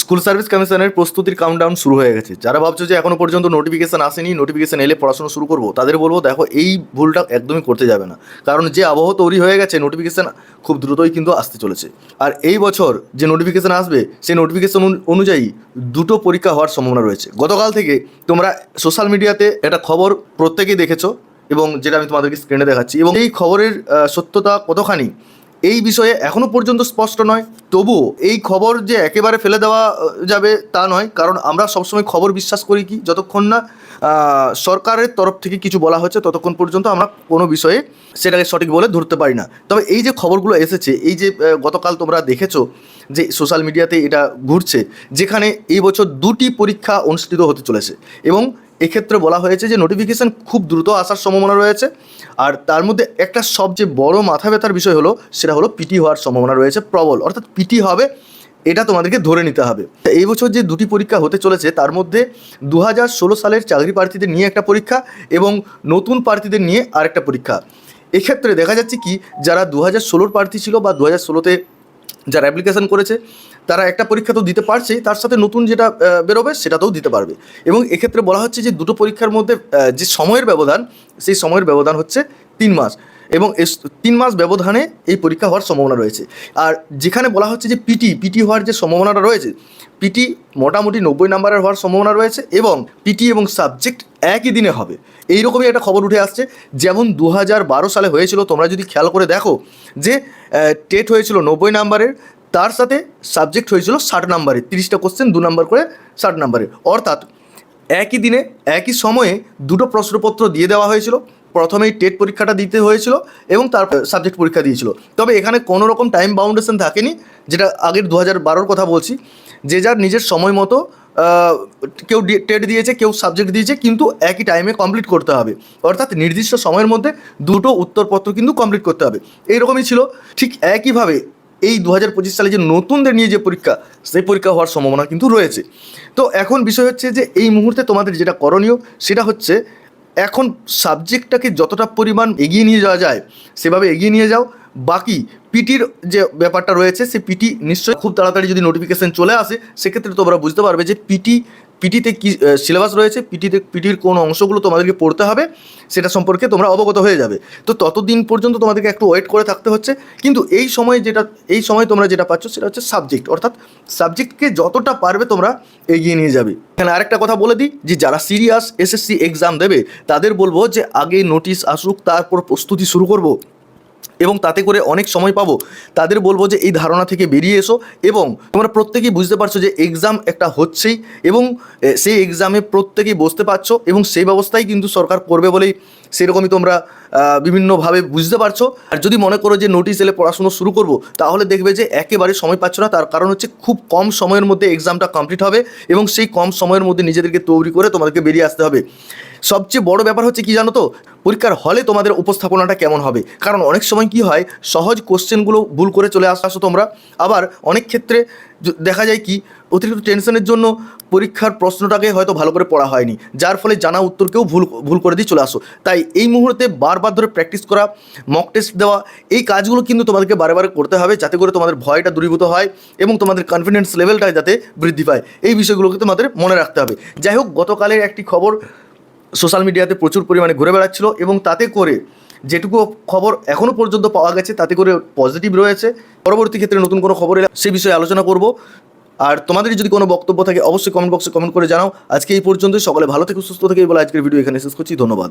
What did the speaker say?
School service কমিশনের প্রস্তুতির countdown শুরু হয়ে গেছে। যারা ভাবছ যে এখনও পর্যন্ত নোটিফিকেশন আসেনি নোটিফিকেশন এলে পড়াশোনা শুরু করব, তাদের বলব, দেখো, এই ভুলটা একদমই করতে যাবে না। কারণ যে আবহাওয়া তৈরি হয়ে গেছে নোটিফিকেশন খুব দ্রুতই কিন্তু আসতে চলেছে। আর এই বছর যে নোটিফিকেশন আসবে, সেই নোটিফিকেশন অনুযায়ী দুটো পরীক্ষা হওয়ার সম্ভাবনা রয়েছে। গতকাল থেকে তোমরা সোশ্যাল মিডিয়াতে একটা খবর প্রত্যেকেই দেখেছ এবং যেটা আমি তোমাদেরকে স্ক্রিনে দেখাচ্ছি এবং এই খবরের সত্যতা কতখানি এই বিষয়ে এখনও পর্যন্ত স্পষ্ট নয়। তবুও এই খবর যে একেবারে ফেলে দেওয়া যাবে তা নয়। কারণ আমরা সবসময় খবর বিশ্বাস করি কি? যতক্ষণ না সরকারের তরফ থেকে কিছু বলা হচ্ছে ততক্ষণ পর্যন্ত আমরা কোনো বিষয়ে সেটাকে সঠিক বলে ধরতে পারি না। তবে এই যে খবরগুলো এসেছে, এই যে গতকাল তোমরা দেখেছ যে সোশ্যাল মিডিয়াতে এটা ঘুরছে, যেখানে এই বছর দুটি পরীক্ষা অনুষ্ঠিত হতে চলেছে এবং এক্ষেত্রে বলা হয়েছে যে নোটিফিকেশন খুব দ্রুত আসার সম্ভাবনা রয়েছে। আর তার মধ্যে একটা সবচেয়ে বড় মাথা ব্যথার বিষয় হলো, সেটা হলো পিটি হওয়ার সম্ভাবনা রয়েছে, প্রবল। অর্থাৎ পিটি হবে, এটা তোমাদেরকে ধরে নিতে হবে। এই বছর যে দুটি পরীক্ষা হতে চলেছে, তার মধ্যে দু হাজার ষোলো সালের চাকরি প্রার্থীদের নিয়ে একটা পরীক্ষা এবং নতুন প্রার্থীদের নিয়ে আরেকটা পরীক্ষা। এক্ষেত্রে দেখা যাচ্ছে কি, যারা দু হাজার ষোলোর প্রার্থী ছিল বা দু হাজার ষোলোতে যারা অ্যাপ্লিকেশন করেছে, তারা একটা পরীক্ষা তো দিতে পারছে তার সাথে নতুন যেটা বেরোবে সেটাতেও দিতে পারবে। এবং এক্ষেত্রে বলা হচ্ছে যে দুটো পরীক্ষার মধ্যে যে সময়ের ব্যবধান, সেই সময়ের ব্যবধান হচ্ছে তিন মাস। এবং তিন মাস ব্যবধানে এই পরীক্ষা হওয়ার সম্ভাবনা রয়েছে। আর যেখানে বলা হচ্ছে যে পিটি পিটি হওয়ার যে সম্ভাবনাটা রয়েছে পিটি মোটামুটি নব্বই নাম্বারের হওয়ার সম্ভাবনা রয়েছে এবং পিটি এবং সাবজেক্ট একই দিনে হবে। এইরকমই একটা খবর উঠে আসছে। যেমন দু সালে হয়েছিল, তোমরা যদি খেয়াল করে দেখো যে টেট হয়েছিল নব্বই নাম্বারের, তার সাথে সাবজেক্ট হয়েছিল ষাট নাম্বারে তিরিশটা কোশ্চেন দু নাম্বার করে ষাট নাম্বারে অর্থাৎ একই দিনে, একই সময়ে দুটো প্রশ্নপত্র দিয়ে দেওয়া হয়েছিল। প্রথমেই টেট পরীক্ষাটা দিতে হয়েছিল এবং তার সাবজেক্ট পরীক্ষা দিয়েছিল। তবে এখানে কোনো রকম টাইম বাউন্ডেশন থাকেনি, যেটা আগের দু হাজার বারোর কথা বলছি, যে যার নিজের সময় মতো কেউ টেট দিয়েছে, কেউ সাবজেক্ট দিয়েছে, কিন্তু একই টাইমে কমপ্লিট করতে হবে। অর্থাৎ নির্দিষ্ট সময়ের মধ্যে দুটো উত্তরপত্র কিন্তু কমপ্লিট করতে হবে। এইরকমই ছিল ঠিক একইভাবে এই দু হাজার পঁচিশ সালে যে নতুনদের নিয়ে যে পরীক্ষা, সেই পরীক্ষা হওয়ার সম্ভাবনা কিন্তু রয়েছে। তো এখন বিষয় হচ্ছে যে এই মুহূর্তে তোমাদের যেটা করণীয়, সেটা হচ্ছে এখন সাবজেক্টটাকে যতটা পরিমাণ এগিয়ে নিয়ে যাওয়া যায়, সেভাবে এগিয়ে নিয়ে যাও। বাকি পিটির যে ব্যাপারটা রয়েছে, সে পিটি নিশ্চয়ই খুব তাড়াতাড়ি যদি নোটিফিকেশান চলে আসে, সেক্ষেত্রে তোমরা বুঝতে পারবে যে পিটি পিটিতে কী সিলেবাস রয়েছে, পিটিতে, পিটির কোন অংশগুলো তোমাদেরকে পড়তে হবে, সেটা সম্পর্কে তোমরা অবগত হয়ে যাবে। তো ততদিন পর্যন্ত তোমাদেরকে একটু ওয়েট করে থাকতে হচ্ছে, কিন্তু এই সময় যেটা, এই সময় তোমরা যেটা পাচ্ছ সেটা হচ্ছে সাবজেক্ট অর্থাৎ সাবজেক্টকে যতটা পারবে তোমরা এগিয়ে নিয়ে যাবে। এখানে আরেকটা কথা বলে দিই, যে যারা সিরিয়াস এসএসসি এক্সাম দেবে, তাদের বলব যে আগে নোটিশ আসুক, তারপর প্রস্তুতি শুরু করব। এবং তাতে করে অনেক সময় পাবো। তাদের বলব যে, এই ধারণা থেকে বেরিয়ে এসো। এবং তোমরা প্রত্যেকেই বুঝতে পারছ যে এক্সাম একটা হচ্ছেই এবং সেই এক্সামে প্রত্যেকেই বসতে পারছ এবং সেই ব্যবস্থাই কিন্তু সরকার করবে বলেই সেরকমই তোমরা বিভিন্নভাবে বুঝতে পারছ। আর যদি মনে করো যে নোটিশ এলে পড়াশুনো শুরু করব, তাহলে দেখবে যে একেবারে সময় পাচ্ছ না। তার কারণ হচ্ছে খুব কম সময়ের মধ্যে এক্সামটা কমপ্লিট হবে এবং সেই কম সময়ের মধ্যে নিজেদেরকে তৈরি করে তোমাদেরকে বেরিয়ে আসতে হবে। সবচেয়ে বড় ব্যাপার হচ্ছে কি জানো তো? পরীক্ষার হলে তোমাদের উপস্থাপনাটা কেমন হবে? কারণ অনেক সময় কি হয়, সহজ কোশ্চেনগুলো ভুল করে চলে আসো তোমরা। আবার অনেক ক্ষেত্রে দেখা যায় কি অতিরিক্ত টেনশনের জন্য পরীক্ষার প্রশ্নটাকে হয়তো ভালো করে পড়া হয়নি। যার ফলে জানা উত্তরকেও ভুল ভুল করে দিয়ে চলে আসো। তাই এই মুহূর্তে বারবার ধরে প্র্যাকটিস করা মক টেস্ট দেওয়া, এই কাজগুলো কিন্তু তোমাদেরকে বারে করতে হবে যাতে করে তোমাদের ভয়টা দূরীভূত হয় এবং তোমাদের কনফিডেন্স লেভেলটা যাতে বৃদ্ধি পায়। এই বিষয়গুলোকে তোমাদের মনে রাখতে হবে। যাই হোক, গতকালের একটি খবর সোশ্যাল মিডিয়াতে প্রচুর পরিমাণে ঘুরে বেড়াচ্ছিল এবং তাতে করে যেটুকু খবর এখনও পর্যন্ত পাওয়া গেছে, তাতে করে পজিটিভ রয়েছে। পরবর্তী ক্ষেত্রে নতুন কোনো খবর এলে সে বিষয়ে আলোচনা করব। আর তোমাদের যদি কোনো বক্তব্য থাকে, অবশ্যই কমেন্ট বক্সে কমেন্ট করে জানাও। আজকে এই পর্যন্ত সকলে ভালো থেকে, সুস্থ থেকে বলে আজকের ভিডিও এখানে শেষ করছি, ধন্যবাদ।